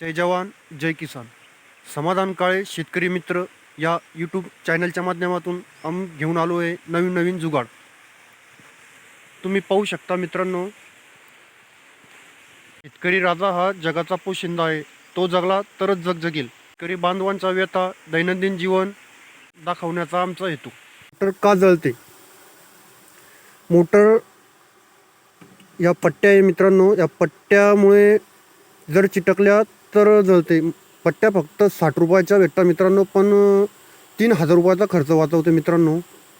जय जवान जय किसान. समाधान काळे शेतकरी मित्र या यूट्यूब चॅनलच्या माध्यमातून आम घेऊन आलो आहे नवीन नवीन जुगाड. तुम्ही पाहू शकता मित्रांनो शेतकरी राजा हा जगाचा पोशिंदा आहे. तो जगला तरच जग जगेल. शेतकरी बांधवांचा व्यथा दैनंदिन जीवन दाखवण्याचा आमचा हेतू. मोटर का जळते? मोटर या पट्ट्या आहे मित्रांनो या पट्ट्यामुळे जर चिटकल्या तर जळते पट्ट्या फक्त साठ रुपयाच्या भेटतात मित्रांनो पण तीन हजार रुपयाचा खर्च वाचवते मित्रांनो.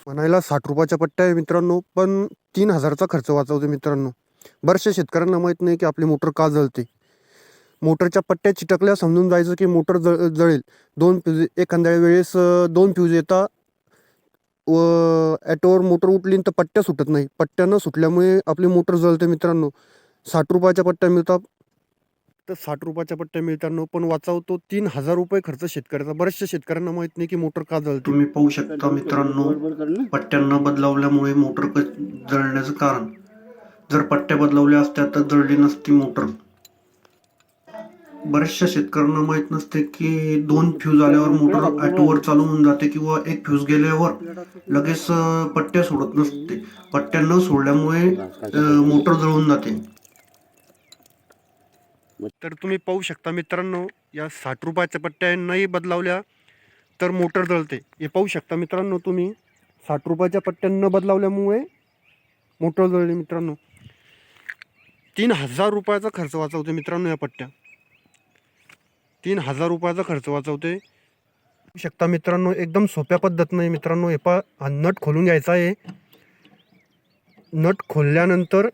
म्हणायला साठ रुपयाच्या पट्ट्या आहे मित्रांनो पण तीन हजारचा खर्च वाचवते मित्रांनो. बऱ्याचशा शेतकऱ्यांना माहीत नाही की आपली मोटर का जळते. मोटरच्या पट्ट्या चिटकल्या समजून जायचं की मोटर जळ जळेल. दोन फ्यूज एखाद्या वेळेस दोन फ्यूज येतात व ॲटोवर मोटर उठली तर पट्ट्या सुटत नाही. पट्ट्या न सुटल्यामुळे आपली मोटर जळते मित्रांनो. साठ रुपयाच्या पट्ट्या मिळतात तर साठ रुपयाच्या पट्ट्या मिळताना पण वाचवतो. तीन हजार रुपये खर्च शेतकऱ्याचा. बऱ्याचशा शेतकऱ्यांना माहीत नाही की मोटर का जळते. तुम्ही पाहू शकता मित्रांनो पट्ट्या न? बदलावल्यामुळे मोटर क जळण्याचं कारण. जर पट्ट्या बदलावल्या असत्या तर जळली नसती मोटर. बऱ्याचशा शेतकऱ्यांना माहीत नसते की दोन फ्यूज आल्यावर मोटर ॲटोवर चालू होऊन जाते किंवा एक फ्यूज गेल्यावर लगेच पट्ट्या सोडत नसते. पट्ट्या न सोडल्यामुळे मोटर जळून जाते. तर तुम्ही पाहू शकता मित्रांनो या साठ रुपयाच्या पट्ट्या नाही बदलावल्या तर मोटर जळते. हे पाहू शकता मित्रांनो तुम्ही साठ रुपयाच्या पट्ट्या न बदलावल्यामुळे मोटर जळली मित्रांनो. तीन हजार रुपयाचा खर्च वाचवते मित्रांनो या पट्ट्या. तीन हजार रुपयाचा खर्च वाचवते शकता मित्रांनो एकदम सोप्या पद्धतीनं नाही मित्रांनो हे पा हा नट खोलून घ्यायचा आहे. नट खोलल्यानंतर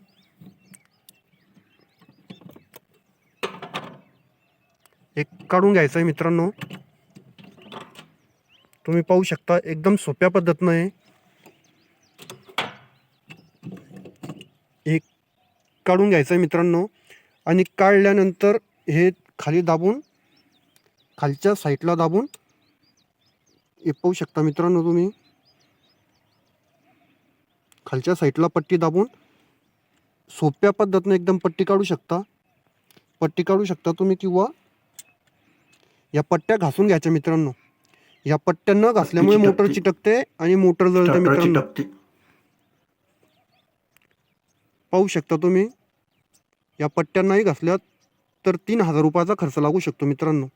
एक काढून घ्यायचं आहे मित्रांनो. तुम्ही पाहू शकता एकदम सोप्या पद्धतीनं आहे एक काढून घ्यायचं आहे मित्रांनो. आणि काढल्यानंतर हे खाली दाबून खालच्या साईडला दाबून हे पाहू शकता मित्रांनो तुम्ही. खालच्या साईडला पट्टी दाबून सोप्या पद्धतीनं एकदम पट्टी काढू शकता. पट्टी काढू शकता तुम्ही किंवा या पट्ट्या घासून घ्यायच्या मित्रांनो. या पट्ट्या न घासल्यामुळे मोटर चिटकते. आणि मोटर जळते मित्रांनो. पाहू शकता तुम्ही या पट्ट्या नाही घासल्या तर तीन हजार रुपयाचा खर्च लागू शकतो मित्रांनो.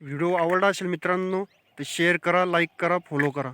व्हिडिओ आवडला असेल मित्रांनो तर शेअर करा लाईक करा फॉलो करा.